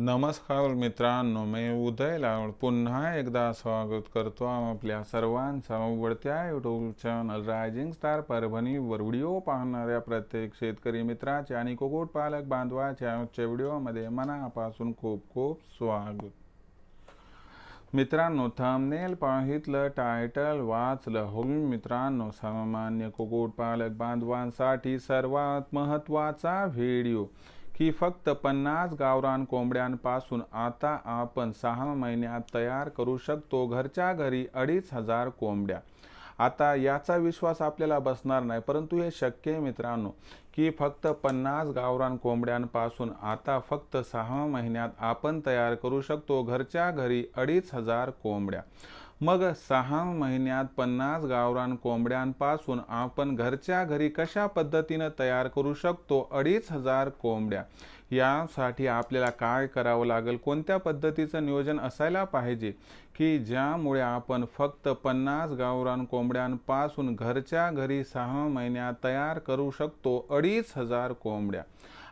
नमस्कार मित्रांनो मी उदय लावड पुन्हा एकदा स्वागत करतो आपल्या सर्वांचा आवडत्या यूट्यूब चॅनल रायझिंग स्टार परभणीवर व्हिडिओ पाहणाऱ्या प्रत्येक शेतकरी मित्राचे आणि कुक्कुटपालक बांधवाच्या आजच्या व्हिडिओमध्ये मनापासून खूप खूप स्वागत. मित्रांनो थंबनेल पाहितलं टायटल वाचलं. हो मित्रांनो सामान्य कुक्कुटपालक बांधवांसाठी सर्वात महत्त्वाचा व्हिडिओ की फक्त पन्नास गावरान कोंबड्यांपासून आता आपण सहा महिन्यात तयार करू शकतो घरच्या घरी अडीच हजार कोंबड्या. आता याचा विश्वास आपल्याला बसणार नाही परंतु हे शक्य आहे मित्रांनो की फक्त पन्नास गावरान कोंबड्यांपासून आता फक्त सहा महिन्यात आपण तयार करू शकतो घरच्या घरी अडीच हजार कोंबड्या. मग सहा महिन्यात पन्नास गावरान कोंबड्यांपासून आपण घरच्या घरी कशा पद्धतीनं तयार करू शकतो? अडीच हजार कोंबड्या. यासाठी आपल्याला काय करावं लागेल? कोणत्या पद्धतीचं नियोजन असायला पाहिजे? की ज्यामुळे आपण फक्त पन्नास गावरान कोंबड्यांपासून घरच्या घरी सहा महिन्यात तयार करू शकतो? अडीच हजार कोंबड्या.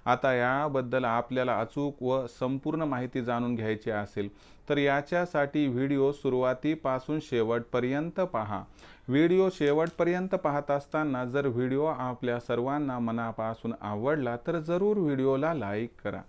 आता याबद्दल आपल्याला अचूक व संपूर्ण माहिती जाणून घ्यायची असेल तर याच्यासाठी व्हिडिओ सुरुवातीपासून शेवटपर्यंत पहा. व्हिडिओ शेवटपर्यंत पाहत असताना जर व्हिडिओ आपल्या सर्वांना मनापासून आवडला तर जरूर व्हिडिओला लाईक करा.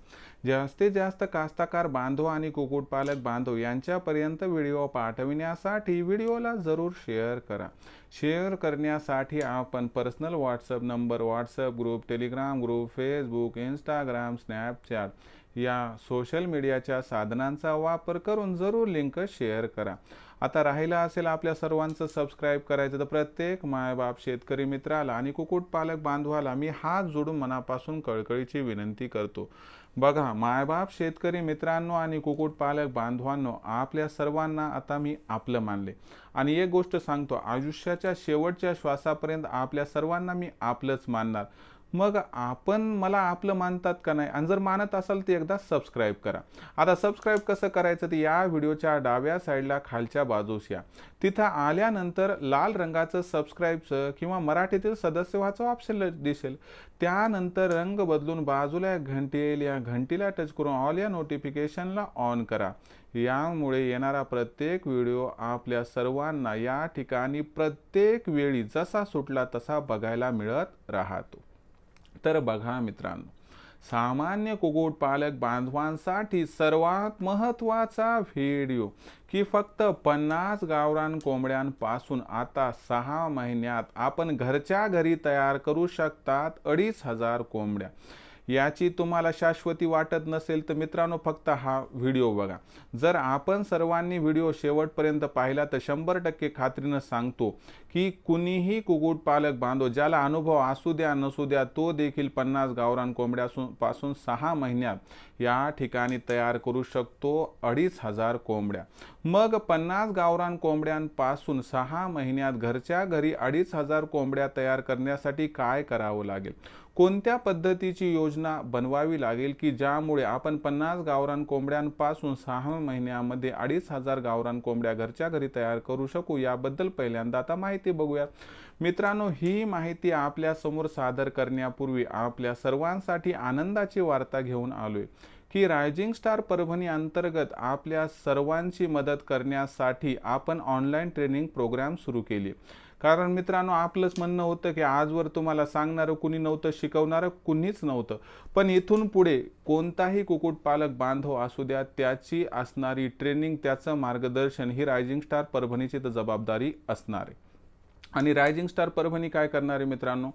जास्तीत जास्त कास्ताकार बांधव आणि कुक्कुटपालक बांधव यांच्यापर्यंत व्हिडिओ पाठविण्यासाठी व्हिडिओला जरूर शेअर करा. शेअर करण्यासाठी आपण personal WhatsApp number WhatsApp group Telegram group Facebook Instagram Snapchat या सोशल मीडियाच्या साधनांचा वापर करून जरूर लिंक शेअर करा. आता राहिला असेल आपल्या सर्वांचं सबस्क्राईब करायचं तर प्रत्येक मायबाप शेतकरी मित्राला आणि कुक्कुटपालक बांधवाला मी हात जोडून मनापासून कळकळीची विनंती करतो. बघा मायबाप शेतकरी मित्रांनो आणि कुक्कुटपालक बांधवांनो आपल्या सर्वांना आता मी आपलं मानले. आणि एक गोष्ट सांगतो आयुष्याच्या शेवटच्या श्वासापर्यंत आपल्या सर्वांना मी आपलंच मानणार. मग आपण मला आपलं मानतात का नाही? आणि जर मानत असाल तर एकदा सबस्क्राईब करा. आता सबस्क्राईब कसं करायचं? तर या व्हिडिओच्या डाव्या साईडला खालच्या बाजूस या. तिथं आल्यानंतर लाल रंगाचं सबस्क्राईबचं किंवा मराठीतील सदस्य व्हायचं ऑप्शन दिसेल. त्यानंतर रंग बदलून बाजूला एक घंटी येईल या घंटीला टच करून ऑल या नोटिफिकेशनला ऑन करा. यामुळे येणारा प्रत्येक व्हिडिओ आपल्या सर्वांना या ठिकाणी प्रत्येक वेळी जसा सुटला तसा बघायला मिळत राहतो. तर बघा मित्रांनो सामान्य कुक्कुटपालक बांधवांसाठी सर्वात महत्त्वाचा व्हिडिओ की फक्त पन्नास गावरान कोंबड्यांपासून आता सहा महिन्यात आपण घरच्या घरी तयार करू शकतात अडीच हजार कोंबड्या. याची तुम्हाला शाश्वती वाटत नसेल तर मित्रांनो फक्त हा व्हिडिओ बघा. जर आपण सर्वांनी व्हिडिओ शेवटपर्यंत पाहिला तर शंभर टक्के खात्रीनं सांगतो की कुणीही कुक्कुटपालक बांधव ज्याला अनुभव असू द्या नसू द्या तो देखील पन्नास गावरान कोंबड्यासून पासून सहा महिन्यात या ठिकाणी तयार करू शकतो अडीच हजार कोंबड्या. मग पन्नास गावरान कोंबड्यांपासून सहा महिन्यात घरच्या घरी अडीच हजार कोंबड्या तयार करण्यासाठी काय करावं लागेल? कोणत्या पद्धतीची योजना बनवावी लागेल की ज्यामुळे आपण पन्नास गावरान कोंबड्यांपासून सहा महिन्यामध्ये अडीच हजार गावरान कोंबड्या घरच्या घरी तयार करू शकू? याबद्दल पहिल्यांदा आता माहिती बघूयात. मित्रांनो ही माहिती आपल्यासमोर सादर करण्यापूर्वी आपल्या सर्वांसाठी आनंदाची वार्ता घेऊन आलोय की रायझिंग स्टार परभणी अंतर्गत आपल्या सर्वांची मदत करण्यासाठी आपण ऑनलाईन ट्रेनिंग प्रोग्राम सुरू केली. कारण मित्रांनो आपलंच म्हणणं होतं की आजवर तुम्हाला सांगणारं कुणी नव्हतं शिकवणारं कुणीच नव्हतं. पण इथून पुढे कोणताही कुक्कुटपालक बांधव असू द्या त्याची असणारी ट्रेनिंग त्याचं मार्गदर्शन ही रायझिंग स्टार परभणीची तर जबाबदारी असणार आहे. आणि रायझिंग स्टार परभणी काय करणारे मित्रांनो?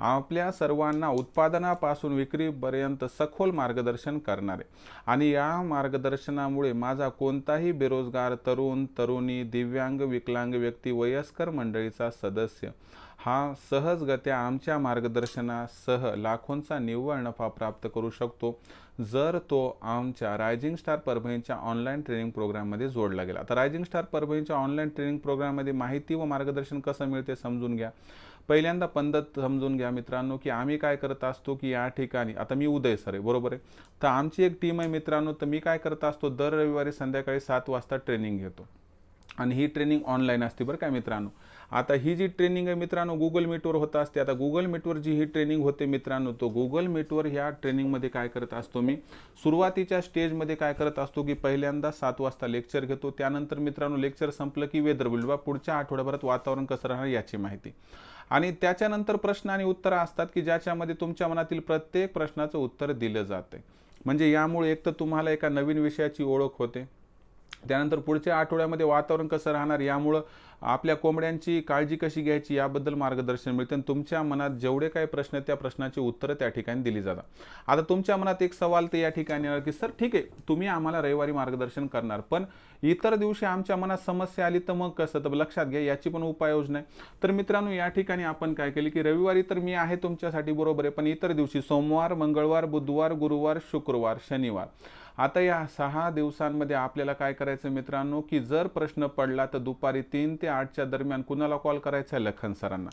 आपल्या सर्वांना उत्पादनापासून विक्रीपर्यंत सखोल मार्गदर्शन करणारे आणि या मार्गदर्शनामुळे माझा कोणताही बेरोजगार तरुण तरुणी दिव्यांग विकलांग व्यक्ती वयस्कर मंडळीचा सदस्य हा सहजगत्या आमच्या मार्गदर्शनासह लाखोंचा निव्वळ नफा प्राप्त करू शकतो जर तो आमच्या रायझिंग स्टार परभणीच्या ऑनलाईन ट्रेनिंग प्रोग्राममध्ये जोडला गेला. तर रायझिंग स्टार परभणीच्या ऑनलाईन ट्रेनिंग प्रोग्राममध्ये माहिती व मार्गदर्शन कसं मिळते समजून घ्या. पहिल्यांदा पद्धत समजून घ्या मित्रांनो की आम्ही काय करत असतो की या ठिकाणी आता मी उदय सर आहे बरोबर आहे? तर आमची एक टीम आहे मित्रांनो तर मी काय करत असतो दर रविवारी संध्याकाळी सात वाजता ट्रेनिंग घेतो. आणि ही ट्रेनिंग ऑनलाईन असते बरं काय मित्रांनो. आता ही जी ट्रेनिंग आहे मित्रांनो गुगल मीटवर होत असते. आता गुगल मीटवर जी ही ट्रेनिंग होते मित्रांनो तो गुगल मीटवर ह्या ट्रेनिंगमध्ये काय करत असतो मी? सुरुवातीच्या स्टेजमध्ये काय करत असतो की पहिल्यांदा सात वाजता लेक्चर घेतो. त्यानंतर मित्रांनो लेक्चर संपलं की वेदर बिल पुढच्या आठवड्याभरात वातावरण कसं राहणार याची माहिती. आणि त्याच्यानंतर प्रश्न आणि उत्तरं असतात की ज्याच्यामध्ये तुमच्या मनातील प्रत्येक प्रश्नाचं उत्तर दिलं जाते म्हणजे यामुळे एक तर तुम्हाला एका नवीन विषयाची ओळख होते. त्यानंतर पुढच्या आठवड्यामध्ये वातावरण कसं राहणार यामुळं आपल्या कोंबड्यांची काळजी कशी घ्यायची याबद्दल मार्गदर्शन मिळते आणि तुमच्या मनात जेवढे काही प्रश्न आहेत त्या प्रश्नाची उत्तरं त्या ठिकाणी दिली जातात. आता तुमच्या मनात एक सवाल तर या ठिकाणी येणार की सर ठीक आहे तुम्ही आम्हाला रविवारी मार्गदर्शन करणार पण इतर दिवशी आमच्या मनात समस्या आली तर मग कसं? तर लक्षात घ्या याची पण उपाययोजना आहे. तर मित्रांनो या ठिकाणी आपण काय केली की रविवारी तर मी आहे तुमच्यासाठी बरोबर आहे पण इतर दिवशी सोमवार मंगळवार बुधवार गुरुवार शुक्रवार शनिवार. आता या सहा दिवसांमध्ये आपल्याला काय करायचं मित्रांनो की जर प्रश्न पडला तर दुपारी तीन ते आठच्या दरम्यान कुणाला कॉल करायचा आहे? लखन सरांना.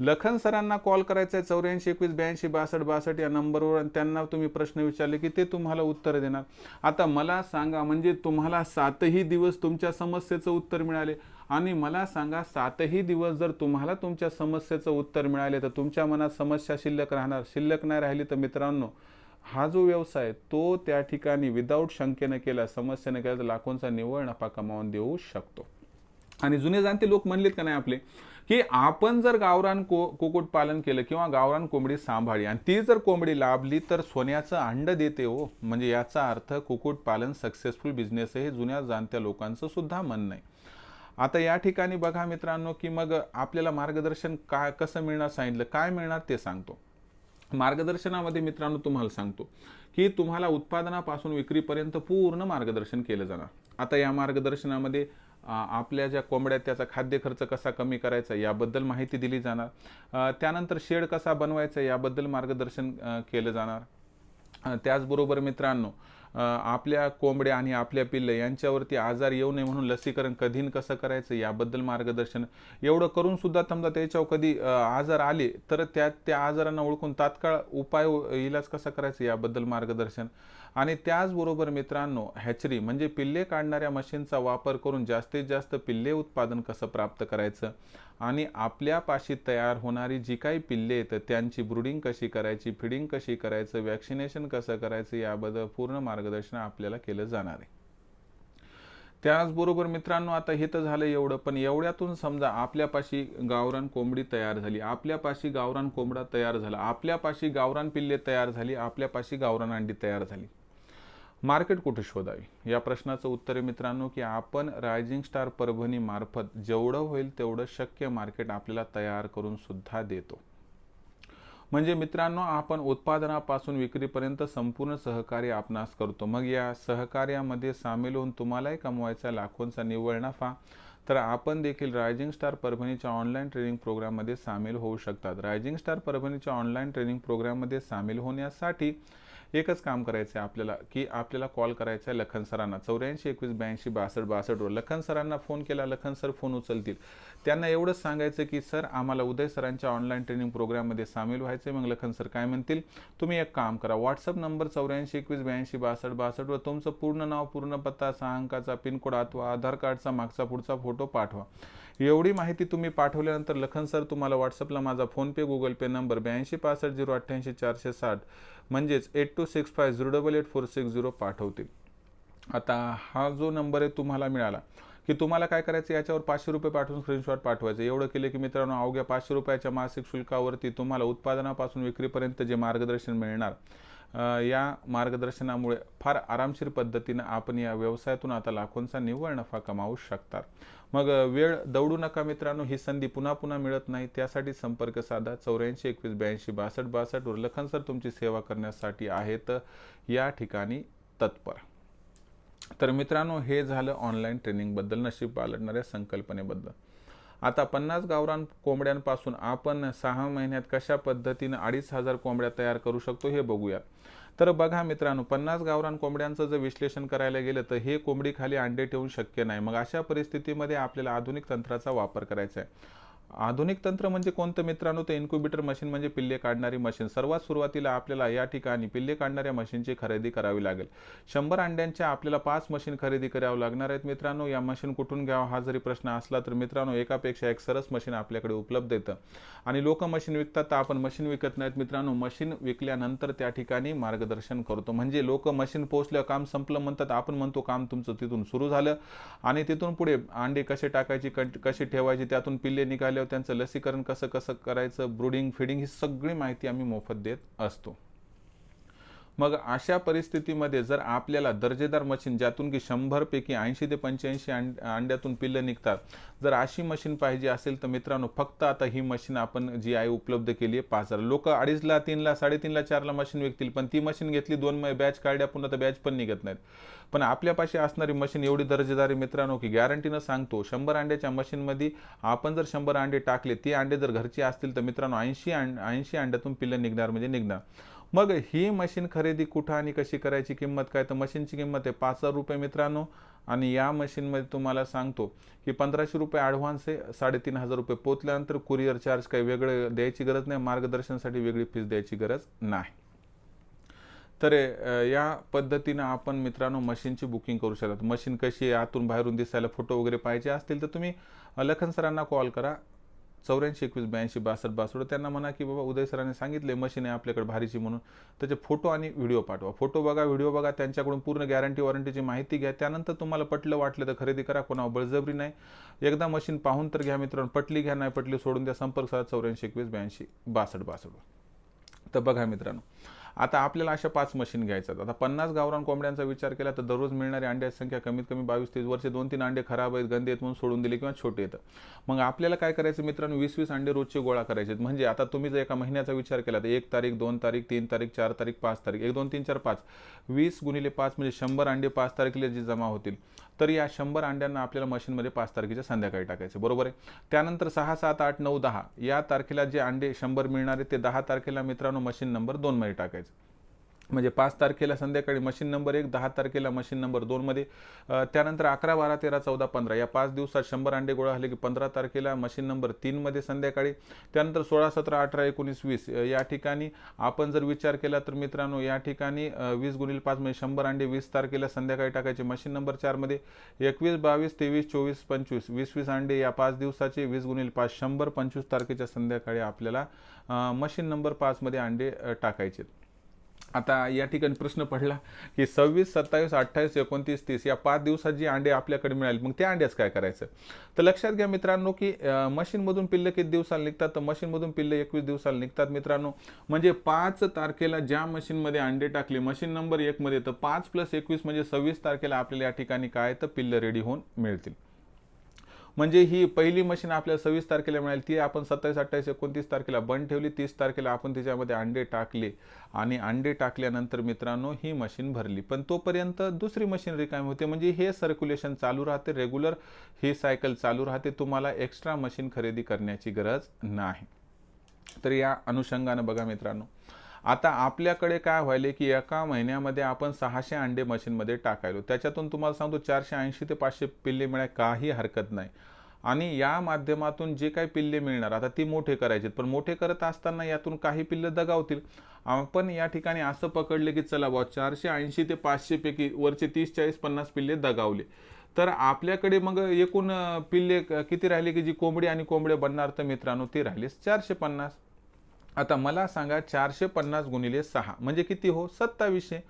लखन सरांना कॉल करायचा आहे चौऱ्याऐंशी एकवीस ब्याऐंशी बासष्ट बासष्ट या नंबरवर आणि त्यांना तुम्ही प्रश्न विचारले की ते तुम्हाला उत्तर देणार. आता मला सांगा म्हणजे तुम्हाला सातही दिवस तुमच्या समस्येचं उत्तर मिळाले आणि मला सांगा सातही दिवस जर तुम्हाला तुमच्या समस्येचं उत्तर मिळाले तर तुमच्या मनात समस्या शिल्लक राहणार? शिल्लक नाही राहिली तर मित्रांनो हा जो व्यवसाय तो त्या ठिकाणी विदाऊट शंकेनं केला समस्येनं केला तर लाखोंचा निव्वळ नफा कमावून देऊ शकतो. आणि जुने जाणते लोक म्हणलेत का नाही आपले की आपण जर गावरान को कुकुट पालन केलं किंवा गावरान कोंबडी सांभाळी आणि ती जर कोंबडी लाभली तर सोन्याचं अंड देते हो. म्हणजे याचा अर्थ कुक्कुटपालन सक्सेसफुल बिझनेस आहे हे जुन्या जाणत्या लोकांचं सुद्धा म्हणणं आहे. आता या ठिकाणी बघा मित्रांनो की मग आपल्याला मार्गदर्शन काय कसं मिळणार सांगितलं काय मिळणार ते सांगतो. मार्गदर्शनामध्ये मित्रांनो तुम्हाला सांगतो की तुम्हाला उत्पादनापासून विक्रीपर्यंत पूर्ण मार्गदर्शन केलं जाणार. आता या मार्गदर्शनामध्ये आपल्या ज्या कोंबड्या त्याचा खाद्य खर्च कसा कमी करायचा याबद्दल माहिती दिली जाणार. त्यानंतर शेड कसा बनवायचा याबद्दल मार्गदर्शन केलं जाणार. त्याचबरोबर मित्रांनो आपल्या कोंबड्या आणि आपल्या पिल्ले यांच्यावरती आजार येऊ नये म्हणून लसीकरण कधीन कसं करायचं याबद्दल मार्गदर्शन एवढं करून सुद्धा समजा त्याच्यावर कधी आजार आले तर त्या त्या आजारांना ओळखून तात्काळ उपाय इलाज कसा करायचा याबद्दल मार्गदर्शन. आणि त्याचबरोबर मित्रांनो हॅचरी म्हणजे पिल्ले काढणाऱ्या मशीनचा वापर करून जास्तीत जास्त पिल्ले उत्पादन कसं प्राप्त करायचं? आणि आपल्यापाशी तयार होणारी जी काही पिल्ले आहेत त्यांची ब्रुडिंग कशी करायची फिडिंग कशी करायचं वॅक्सिनेशन कसं करायचं याबद्दल पूर्ण मार्गदर्शन आपल्याला केलं जाणार आहे. त्याचबरोबर मित्रांनो आता हे तर झालं एवढं पण एवढ्यातून समजा आपल्यापाशी गावरान कोंबडी तयार झाली आपल्यापाशी गावरान कोंबडा तयार झाला आपल्यापाशी गावरान पिल्ले तयार झाली आपल्यापाशी गावरान अंडी तयार झाली. मार्केट कुठे शोधावी? या प्रश्नाचं उत्तर आहे मित्रांनो की आपण रायझिंग स्टार परभणी मार्फत जेवढं होईल तेवढं शक्य मार्केट आपल्याला तयार करून सुद्धा देतो. म्हणजे मित्रांनो आपण उत्पादनापासून विक्रीपर्यंत संपूर्ण सहकार्य आपणास करतो. मग या सहकार्यामध्ये सामील होऊन तुम्हालाही कमवायचा लाखोंचा निव्वळ नफा. तर आपण देखील रायझिंग स्टार परभणीच्या ऑनलाईन ट्रेनिंग प्रोग्राममध्ये सामील होऊ शकतात. रायझिंग स्टार परभणीच्या ऑनलाईन ट्रेनिंग प्रोग्राममध्ये सामील होण्यासाठी एकच काम करायचं आहे आपल्याला की आपल्याला कॉल करायचा आहे लखन सरांना. चौऱ्याऐंशी एकवीस ब्याऐंशी बासष्ट बासष्टवर लखन सरांना फोन केला लखन सर फोन उचलतील. त्यांना एवढंच सांगायचं की सर आम्हाला उदय सरांच्या ऑनलाईन ट्रेनिंग प्रोग्राममध्ये सामील व्हायचं आहे मग लखन सर काय म्हणतील? तुम्ही एक काम करा. व्हॉट्सअप नंबर चौऱ्याऐंशी एकवीस ब्याऐंशी बासष्ट बासष्टवर तुमचं पूर्ण नाव पूर्ण पत्ता सहा अंकाचा पिनकोड अथवा आधार कार्डचा मागचा पुढचा फोटो पाठवा. एवढी माहिती तुम्ही पाठवल्यानंतर लखन सर तुम्हाला व्हॉट्सअपला माझा फोनपे गुगल पे नंबर ब्याऐंशी पासष्ट झिरो अठ्ठ्याऐंशी चारशे साठ म्हणजेच eight two six five zero double eight four six zero पाठवतील. आता हा जो नंबर आहे तुम्हाला मिळाला की तुम्हाला काय करायचं याच्यावर पाचशे रुपये पाठवून स्क्रीनशॉट पाठवायचं. एवढं केलं की मित्रांनो अवघ्या पाचशे रुपयाच्या मासिक शुल्कावरती तुम्हाला उत्पादनापासून विक्रीपर्यंत जे मार्गदर्शन मिळणार या मार्गदर्शनामुळे फार आरामशीर पद्धतीनं आपण या व्यवसायातून आता लाखोंचा निव्वळ नफा कमावू शकतात मग वेळ दौडू नका मित्रांनो ही संधी पुन्हा पुन्हा मिळत नाही. त्यासाठी संपर्क साधा. चौऱ्याऐंशी एकवीस ब्याऐंशी बासष्ट बासष्टवर लखन सर तुमची सेवा करण्यासाठी आहेत. या ठिकाणी तत्पर. तर मित्रांनो हे झालं ऑनलाईन ट्रेनिंगबद्दल नशीब पालटणाऱ्या संकल्पनेबद्दल. आता पन्नास गावरान कोंबड्यांपासून आपण सहा महिन्यात कशा पद्धतीनं अडीच हजार कोंबड्या तयार करू शकतो हे बघूया. तर बघा मित्रांनो पन्नास गावरान कोंबड्यांचं जर विश्लेषण करायला गेलं तर हे कोंबडी खाली अंडे ठेवून शक्य नाही. मग अशा परिस्थितीमध्ये आपल्याला आधुनिक तंत्राचा वापर करायचा आहे. आधुनिक तंत्र म्हणजे कोणतं मित्रांनो? तर इन्क्युबेटर मशीन म्हणजे पिल्ले काढणारी मशीन सर्वात सुरुवातीला आपल्याला या ठिकाणी पिल्ले काढणाऱ्या मशीनची खरेदी करावी लागेल. शंभर अंड्यांच्या आपल्याला पाच मशीन खरेदी करावं लागणार आहेत मित्रांनो. या मशीन कुठून घ्यावं हा जरी प्रश्न असला तर मित्रांनो एकापेक्षा एक सरस मशीन आपल्याकडे उपलब्ध येतं. आणि लोक मशीन विकतात तर आपण मशीन विकत नाहीत मित्रांनो. मशीन विकल्यानंतर त्या ठिकाणी मार्गदर्शन करतो. म्हणजे लोक मशीन पोहोचल्या काम संपलं म्हणतात आपण म्हणतो काम तुमचं तिथून सुरू झालं. आणि तिथून पुढे अंडे कसे टाकायची कशी ठेवायची त्यातून पिल्ले निघाले त्यांचं लसीकरण कसं कसं करायचं ब्रुडिंग फिडिंग ही सगळी माहिती आम्ही मोफत देत असतो. मग अशा परिस्थितीमध्ये जर आपल्याला दर्जेदार मशीन ज्यातून की शंभरपैकी ऐंशी ते पंच्याऐंशी अंड्यातून पिल्लं निघतात जर अशी मशीन पाहिजे असेल तर मित्रांनो फक्त आता ही मशीन आपण जी आहे उपलब्ध केली आहे पाच हजार. लोक अडीचला तीनला साडेतीनला चारला मशीन विकतील पण ती मशीन घेतली दोन बॅच काढल्या पुन्हा तर बॅच पण निघत नाहीत. पण आपल्यापाशी असणारी मशीन एवढी दर्जेदारी मित्रांनो की गॅरंटीनं सांगतो शंभर अंड्याच्या मशीनमध्ये आपण जर शंभर अंडे टाकले ती अंडे जर घरची असतील तर मित्रांनो ऐंशी ऐंशी अंड्यातून पिल्लं निघणार म्हणजे निघणार. मग ही मशीन खरेदी कुठं आणि कशी करायची किंमत काय? तर मशीनची किंमत आहे पाच हजार रुपये मित्रांनो. आणि या मशीनमध्ये तुम्हाला सांगतो की पंधराशे रुपये ॲडव्हान्स आहे साडेतीन हजार रुपये पोचल्यानंतर कुरिअर चार्ज काही वेगळं द्यायची गरज नाही मार्गदर्शनासाठी वेगळी फीस द्यायची गरज नाही. तर या पद्धतीनं आपण मित्रांनो मशीनची बुकिंग करू शकतात मशीन कशी आहे? आतून बाहेरून दिसायला फोटो वगैरे पाहिजे असतील तर तुम्ही लखन सरांना कॉल करा. चौऱ्याऐंशी एकवीस ब्याऐंशी बासष्ट बासष्ट त्यांना म्हणा की बाबा उदय सरांनी सांगितले मशीन आहे आपल्याकडे भारीची म्हणून. त्याचे फोटो आणि व्हिडिओ पाठवा. फोटो बघा व्हिडिओ बघा त्यांच्याकडून पूर्ण गॅरंटी वॉरंटीची माहिती घ्या. त्यानंतर तुम्हाला पटलं वाटलं तर खरेदी करा. कोणावर बळजबरी नाही. एकदा मशीन पाहून तर घ्या मित्रांनो. पटली घ्या नाही पटली सोडून द्या. संपर्क साधा चौऱ्याऐंशी एकवीस ब्याऐंशी बासष्ट बासष्ट. तर बघा मित्रांनो. आता आपल्याला अशा पाच मशीन घ्यायच्यात. आता पन्नास गावरान कोंबड्यांचा विचार केला तर दररोज मिळणारी अंड्याची संख्या कमीत कमी बावीस तीस वर्षे दोन तीन अंडे खराब आहेत गंदे आहेत म्हणून सोडून दिले किंवा छोटे येतं मग आपल्याला काय करायचं मित्रांनो? वीस वीस अंडे रोजचे गोळा करायचे म्हणजे आता तुम्ही जर एका महिन्याचा विचार केला तर एक तारीख दोन तारीख तीन तारीख चार तारीख पाच तारीख एक दोन तीन चार पाच. वीस गुणिले पाच म्हणजे शंभर अंडे पाच तारखेला जे जमा होतील. तर या शंभर अंड्यांना आपल्याला मशीनमध्ये पाच तारखेच्या संध्याकाळी टाकायचं बरोबर आहे? त्यानंतर सहा सात आठ नऊ दहा या तारखेला जे अंडे शंभर मिळणारे ते दहा तारखेला मित्रांनो मशीन नंबर दोनमध्ये टाकायचं. म्हणजे पाच तारखेला संध्याकाळी मशीन नंबर एक दहा तारखेला मशीन नंबर दोनमध्ये त्यानंतर अकरा बारा तेरा चौदा पंधरा. या पाच दिवसात शंभर अंडे गोळा झाले की पंधरा तारखेला मशीन नंबर तीनमध्ये संध्याकाळी. त्यानंतर सोळा सतरा अठरा एकोणीस वीस. या ठिकाणी आपण जर विचार केला तर मित्रांनो या ठिकाणी वीस गुणिल पाच म्हणजे शंभर अंडे वीस तारखेला संध्याकाळी टाकायचे मशीन नंबर चारमध्ये एकवीस बावीस तेवीस चोवीस पंचवीस. वीस वीस अंडे या पाच दिवसाचे वीस गुणिल पाच शंभर पंचवीस तारखेच्या संध्याकाळी आपल्याला मशीन नंबर पाचमध्ये अंडे टाकायचे. आता या ठिकाणी प्रश्न पडला की सव्वीस सत्तावीस अठ्ठावीस एकोणतीस तीस या पाच दिवसात जी अंडे आपल्याकडे मिळाली मग त्या अंड्याच काय करायचं? तर लक्षात घ्या मित्रांनो की मशीनमधून पिल्लं किती दिवसाला निघतात? तर मशीनमधून पिल्लं एकवीस दिवसाला निघतात मित्रांनो. म्हणजे पाच तारखेला ज्या मशीनमध्ये अंडे टाकले मशीन नंबर एकमध्ये तर पाच प्लस एकवीस म्हणजे सव्वीस तारखेला आपल्याला या ठिकाणी काय? तर पिल्लं रेडी होऊन मिळतील. म्हणजे ही पहिली मशीन आपल्याला सव्वीस तारखेला मिळाली ती आपण सत्तावीस अठ्ठावीस एकोणतीस तारखेला बंद ठेवली तीस तारखेला आपण तिच्यामध्ये अंडे टाकले. आणि अंडे टाकल्यानंतर मित्रांनो ही मशीन भरली. पण तोपर्यंत दुसरी मशीन रिकामी होते. म्हणजे हे सर्क्युलेशन चालू राहते रेग्युलर ही सायकल चालू राहते. तुम्हाला एक्स्ट्रा मशीन खरेदी करण्याची गरज नाही. तर या अनुषंगानं बघा मित्रांनो आता आपल्याकडे काय व्हायले की एका महिन्यामध्ये आपण सहाशे अंडे मशीनमध्ये टाकायलो. त्याच्यातून तुम्हाला सांगतो चारशे ऐंशी ते पाचशे पिल्ले मिळाय काही हरकत नाही. आणि या माध्यमातून जे काही पिल्ले मिळणार आता ती मोठे करायचे पण मोठे करत असताना यातून काही पिल्ले दगावतील. आपण या ठिकाणी असं पकडले की चला बा चारशे ऐंशी ते पाचशेपैकी वरचे तीस चाळीस पन्नास पिल्ले दगावले. तर आपल्याकडे मग एकूण पिल्ले किती राहिले की जी कोंबडी आणि कोंबडे बनणार तर मित्रांनो ती राहिली चारशे पन्नास. आता मला सांगा चारशे पन्नास गुणिले सहा. म्हणजे किती हो? सत्तावीसशे.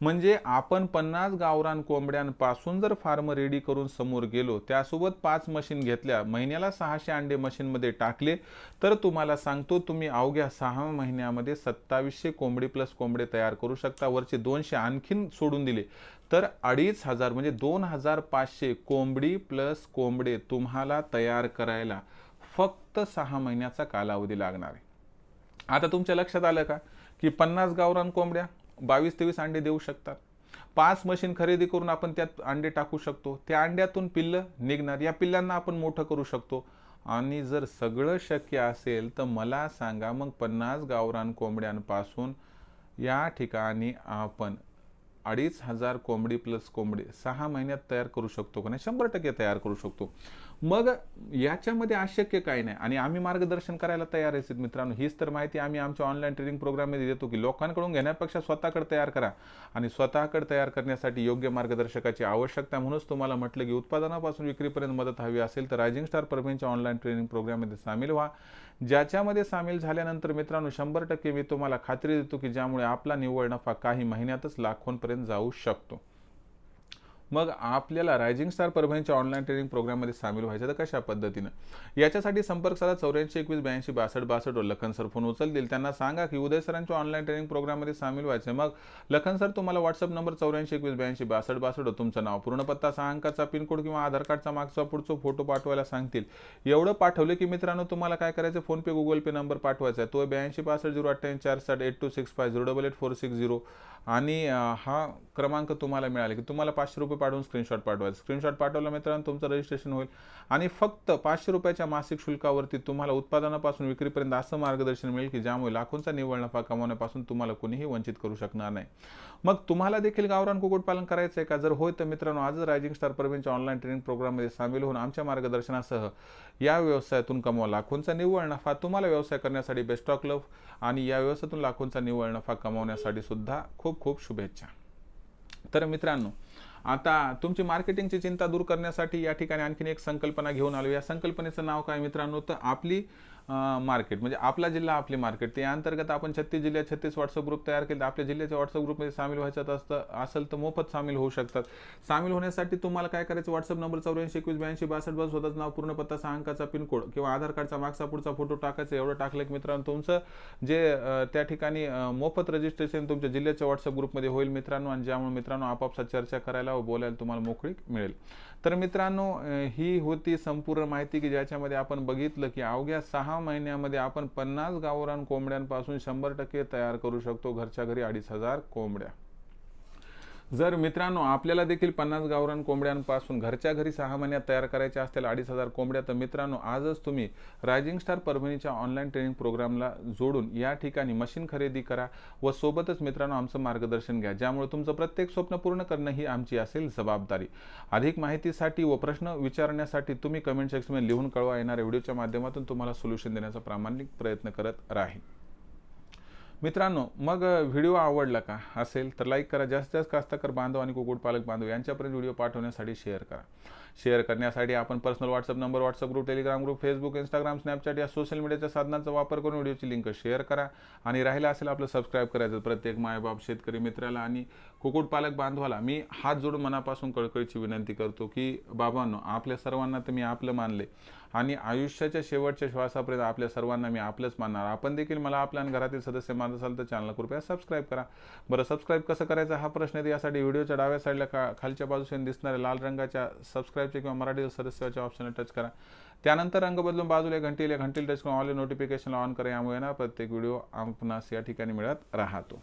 म्हणजे आपण पन्नास गावरान कोंबड्यांपासून जर फार्म रेडी करून समोर गेलो त्यासोबत पाच मशीन घेतल्या महिन्याला सहाशे अंडे मशीनमध्ये टाकले तर तुम्हाला सांगतो तुम्ही अवघ्या सहा महिन्यामध्ये सत्तावीसशे कोंबडी प्लस कोंबडे तयार करू शकता. वरचे दोनशे आणखीन सोडून दिले. तर अडीच हजार म्हणजे दोन हजार पाचशे कोंबडी प्लस कोंबडे तुम्हाला तयार करायला फक्त सहा महिन्याचा कालावधी लागणार आहे. आता तुमच्या लक्षात आलं का? की पन्नास गावरान कोंबड्या बावीस तेवीस अंडे देऊ शकतात. पाच मशीन खरेदी करून आपण त्यात अंडे टाकू शकतो. त्या अंड्यातून पिल्लं निघणार. या पिल्लांना आपण मोठं करू शकतो. आणि जर सगळं शक्य असेल तर मला सांगा मग पन्नास गावरान कोंबड्यांपासून या ठिकाणी आपण अडीच हजार कोंबडी प्लस कोंबडी सहा महिन्यात तयार करू शकतो का नाही? शंभर टक्के तयार करू शकतो. मग याच्यामध्ये अशक्य काही नाही. आणि आम्ही मार्गदर्शन करायला तयार आहे मित्रांनो. हीच तर माहिती आम्ही आमच्या ऑनलाईन ट्रेनिंग प्रोग्राममध्ये देतो की लोकांकडून घेण्यापेक्षा स्वतःकडे तयार करा. आणि स्वतःकडे तयार करण्यासाठी योग्य मार्गदर्शकाची आवश्यकता म्हणूनच तुम्हाला म्हटलं की उत्पादनापासून विक्रीपर्यंत मदत हवी असेल तर रायझिंग स्टार परभणीच्या ऑनलाईन ट्रेनिंग प्रोग्राममध्ये सामील व्हा. ज्याच्यामध्ये सामील झाल्यानंतर मित्रांनो शंभर टक्के मी तुम्हाला खात्री देतो की ज्यामुळे आपला निव्वळ नफा काही महिन्यातच लाखोंपर्यंत जाऊ शकतो. मग आपल्याला रायझिंग स्टार परभणीच्या ऑनलाईन ट्रेनिंग प्रोग्राममध्ये सामील व्हायचं तर कशा पद्धतीनं? याच्यासाठी संपर्क साधा चौऱ्याऐंशी एकवीस ब्याऐंशी बासष्ट बासष्ट लखन सर फोन उचलतील. त्यांना सांगा की उदय सरांच्या ऑनलाईन ट्रेनिंग प्रोग्राममध्ये सामील व्हायचं मग लखन सर तुम्हाला व्हॉट्सअप नंबर चौऱ्याऐंशी एकवीस ब्याऐंशी बासष्ट बासष्ट तुमचं नाव पूर्ण पत्ता सहा अंकाचा पिनकोड किंवा आधार कार्डचा मागचा पुढचा फोटो पाठवायला सांगतील. एवढं पाठवलं की मित्रांनो तुम्हाला काय करायचं फोनपे गुगल पे नंबर पाठवायचा आहे. तो ब्याऐंशी पासष्ट झिरो अठ्ठ्याऐंशी चार साठ eight two six five zero double eight four six zero आणि हा क्रमांक तुम्हाला मिळाले की तुम्हाला पाचशे रुपये पाठवून स्क्रीनशॉट पाठवायचं. स्क्रीनशॉट पाठवला मित्रांनो तुमचं रजिस्ट्रेशन होईल. आणि फक्त पाचशे रुपयाच्या मासिक शुल्कावरती तुम्हाला उत्पादनापासून विक्रीपर्यंत असं मार्गदर्शन मिळेल की ज्यामुळे लाखोंचा निव्वळ नफा कमवण्यापासून तुम्हाला कोणीही वंचित करू शकणार नाही. मग तुम्हाला देखील गावरान कुक्कुटपालन करायचं आहे का? जर होय तर मित्रांनो आजच रायझिंग स्टार परवीनच्या ऑनलाईन ट्रेनिंग प्रोग्राममध्ये सामील होऊन आमच्या मार्गदर्शनासह या व्यवसायातून कमवा. लाखोंचा निव्वळ नफा तुम्हाला व्यवसाय करण्यासाठी बेस्ट ऑफ लव आणि या व्यवसायातून लाखोंचा निव्वळ नफा कमावण्यासाठी सुद्धा खूप खूप शुभेच्छा. तर मित्रांनो आता तुमची मार्केटिंगची चिंता दूर करण्यासाठी या ठिकाणी आणखीन एक संकल्पना घेऊन आलो. या संकल्पनेचं नाव काय मित्रांनो? तर आपली मार्केट. म्हणजे आपला जिल्हा आपले मार्केट. ते अंतर्गत आपण छत्तीस जिल्ह्यात छत्तीस व्हॉट्सअप ग्रुप तयार केले आपल्या जिल्ह्याच्या व्हॉट्सअप ग्रुपमध्ये सामील व्हायचं असतं असेल तर मोफत सामील होऊ शकतात. सामील होण्यासाठी तुम्हाला काय करायचं? व्हॉट्सअप नंबर चौऱ्याऐंशी एकवीस ब्याऐंशी बासष्ट बस स्वतःच नाव पूर्ण पत्ता सहा अंकाचा पिनकोड किंवा आधार कार्डचा मागचा पुढचा फोटो टाकायचा एवढं टाकलं की मित्रांनो तुमचं जे त्या ठिकाणी मोफत रजिस्ट्रेशन तुमच्या जिल्ह्याच्या व्हॉट्सअप ग्रुपमध्ये होईल मित्रांनो आणि ज्यामुळे मित्रांनो आपापसात चर्चा करायला व बोलायला तुम्हाला मोकळी मिळेल. तर मित्रांनो ही होती संपूर्ण माहिती की ज्याच्यामध्ये आपण बघितलं की अवघ्या सहा महिन्यामध्ये आपण पन्नास गावरान कोंबड्यांपासून शंभर टक्के तयार करू शकतो. घरच्या घरी अडीच हजार कोंबड्या. जर मित्रांनो आपल्याला देखील पन्नास गावरान कोंबड्यांपासून घरच्या घरी सहा महिन्यात तयार करायच्या असतील अडीच हजार कोंबड्या तर मित्रांनो आजच तुम्ही रायझिंग स्टार परभणीच्या ऑनलाईन ट्रेनिंग प्रोग्रामला जोडून या ठिकाणी मशीन खरेदी करा व सोबतच मित्रांनो आमचं मार्गदर्शन घ्या ज्यामुळे तुमचं प्रत्येक स्वप्न पूर्ण करणं ही आमची असेल जबाबदारी. अधिक माहितीसाठी व प्रश्न विचारण्यासाठी तुम्ही कमेंट सेक्शनमध्ये लिहून कळवा येणाऱ्या व्हिडिओच्या माध्यमातून तुम्हाला सोल्युशन देण्याचा प्रामाणिक प्रयत्न करत राहील मित्रांनो मग व्हिडिओ आवडला का? असेल तर लाईक करा. जास्तीत जास्त कास्तकर बांधव आणि कुक्कुटपालक बांधव यांच्यापर्यंत व्हिडिओ पाठवण्यासाठी शेअर करा. शेअर करण्यासाठी आपण personal WhatsApp number WhatsApp group Telegram group Facebook Instagram Snapchat या सोशल मीडियाच्या साधनांचा वापर करून व्हिडिओची लिंक शेअर करा. आणि राहिला असेल आपलं सबस्क्राईब करायचं प्रत्येक मायबाप शेतकरी मित्राला आणि कुक्कुटपालक बांधवाला मी हात जोडून मनापासून कळकळीची विनंती करतो की बाबांनो आपल्या सर्वांना तर मी आपलं मानले आणि आयुष्याच्या शेवटच्या श्वासापर्यंत आपल्या सर्वांना मी आपलंच मानणार. आपण देखील मला आपल्या घरातील सदस्य मानत असाल तर चॅनल कृपया सबस्क्राईब करा. बरं सबस्क्राईब कसं करायचं? हा प्रश्न आहे यासाठी व्हिडिओच्या डाव्या साईडला का खालच्या बाजूने दिसणाऱ्या लाल रंगाच्या सबस्क्राईबचे किंवा मराठी सदस्याच्या ऑप्शनला टच करा. त्यानंतर रंग बदलून बाजूला घंटीला घंटीला टच करून ऑल नोटिफिकेशन ऑन करा. यामुळे ना प्रत्येक व्हिडिओ आपणास या ठिकाणी मिळत राहतो.